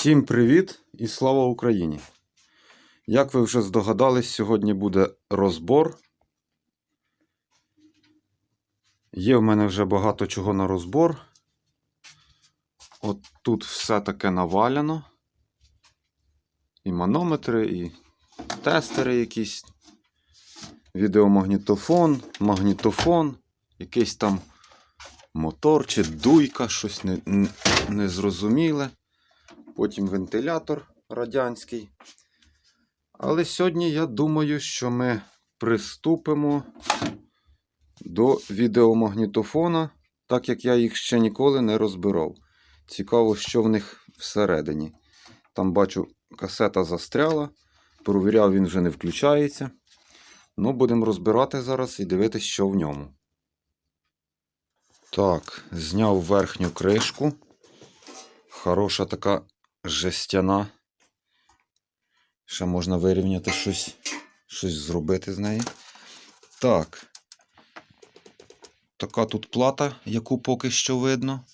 Всім привіт і слава Україні! Як ви вже здогадались, сьогодні буде розбор. Є в мене вже багато чого на розбор. От тут все таке наваляно. І манометри, і тестери якісь, відеомагнітофон, магнітофон, якийсь там мотор чи дуйка, щось не, не- незрозуміле потім вентилятор радянський. Але сьогодні я думаю, що ми приступимо до відеомагнітофона, так як я їх ще ніколи не розбирав. Цікаво, що в них всередині. Там бачу, касета застряла, провіряв, він вже не включається. Ну, будемо розбирати зараз і дивитися, що в ньому. Так, зняв верхню кришку. Хороша така жестяна. Ще можна вирівняти щось, щось зробити з неї. Так. Така тут плата, яку поки що видно.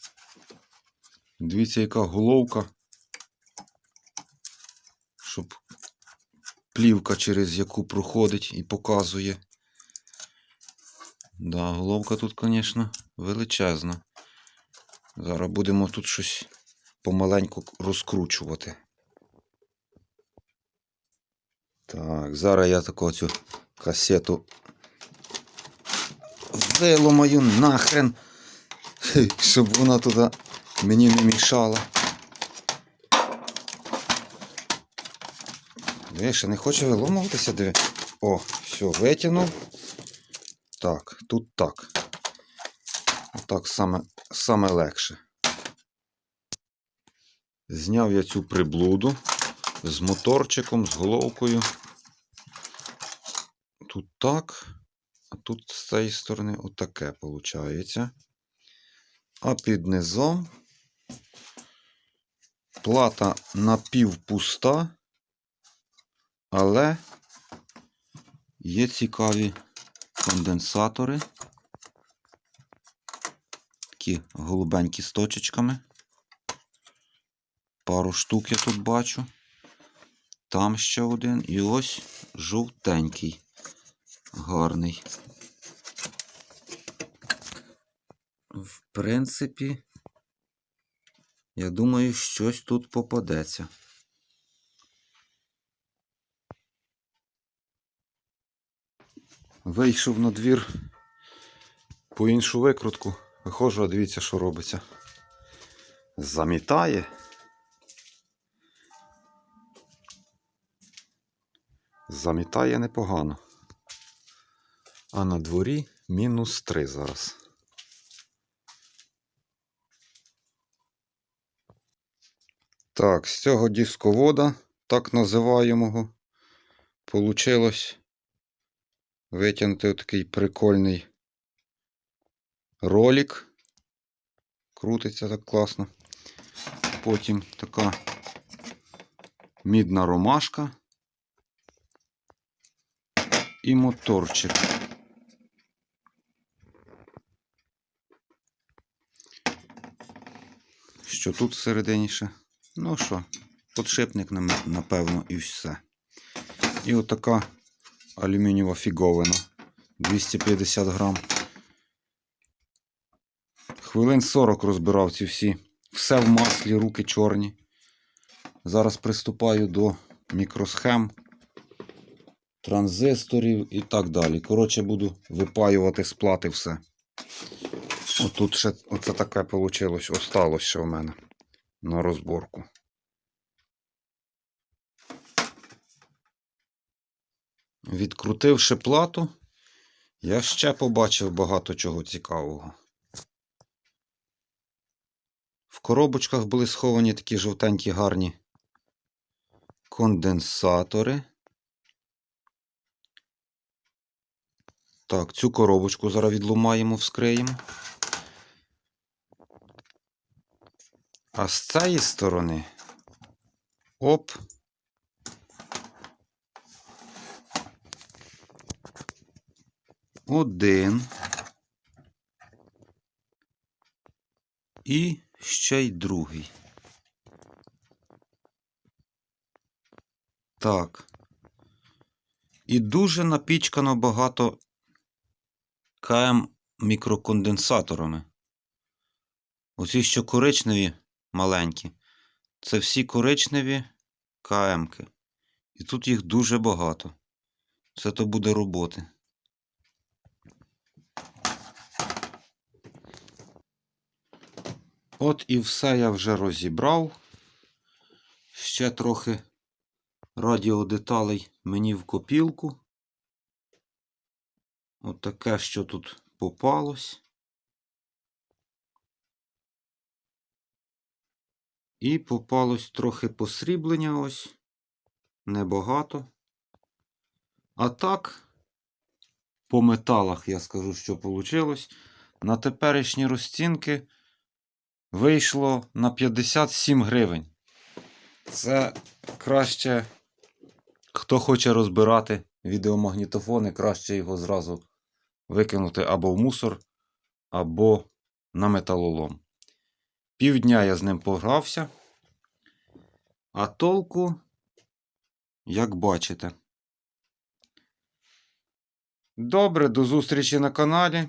Дивіться, яка головка. Щоб плівка, через яку проходить і показує. Да, головка тут, звісно, величезна. Зараз будемо тут щось помаленьку розкручувати. Так, зараз я таку цю касету виломаю нахрен, щоб вона туди мені не мішала. Ще не хоче виломуватися, диви. О, все, витягнув. Так, тут так. Отак саме, саме легше. Зняв я цю приблуду з моторчиком, з головкою. Тут так, а тут з цієї сторони отаке виходить. А під низом плата напівпуста, але є цікаві конденсатори. Такі голубенькі з точечками. Пару штук я тут бачу. Там ще один. І ось жовтенький. Гарний. В принципі, я думаю, щось тут попадеться. Вийшов на двір по іншу викрутку. Виходжу, а дивіться, що робиться. Замітає. Замітає непогано. А на дворі мінус 3 зараз. Так, з цього дисковода, так називаємого, получилось витягнути такий прикольний ролик. Крутиться так класно. Потім така мідна ромашка і моторчик. Що тут всередині ще? Ну що, подшипник, напевно, і все. І отака алюмінієва фіговина. 250 грам. Хвилин 40 розбирав ці всі. Все в маслі, руки чорні. Зараз приступаю до мікросхем, транзисторів і так далі. Коротше, буду випаювати з плати все. Отут ще оце таке вийшло, осталось ще в мене на розборку. Відкрутивши плату, я ще побачив багато чого цікавого. В коробочках були сховані такі жовтенькі гарні конденсатори. Так, цю коробочку зараз відломаємо, вскриємо. А з цієї сторони оп. Один. І ще й другий. Так. І дуже напічкано багато КМ мікроконденсаторами. Оці, що коричневі маленькі, це всі коричневі КМки. І тут їх дуже багато. Це то буде роботи. От і все я вже розібрав. Ще трохи радіодеталей мені в копілку. От таке, що тут попалось. І попалось трохи посріблення ось. Небагато. А так, по металах я скажу, що вийшло. На теперішні розцінки вийшло на 57 гривень. Це краще, хто хоче розбирати відеомагнітофони, краще його зразу викинути або в мусор, або на металолом. Півдня я з ним погрався, а толку, як бачите. Добре, до зустрічі на каналі.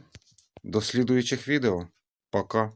До слідуючих відео. Пока.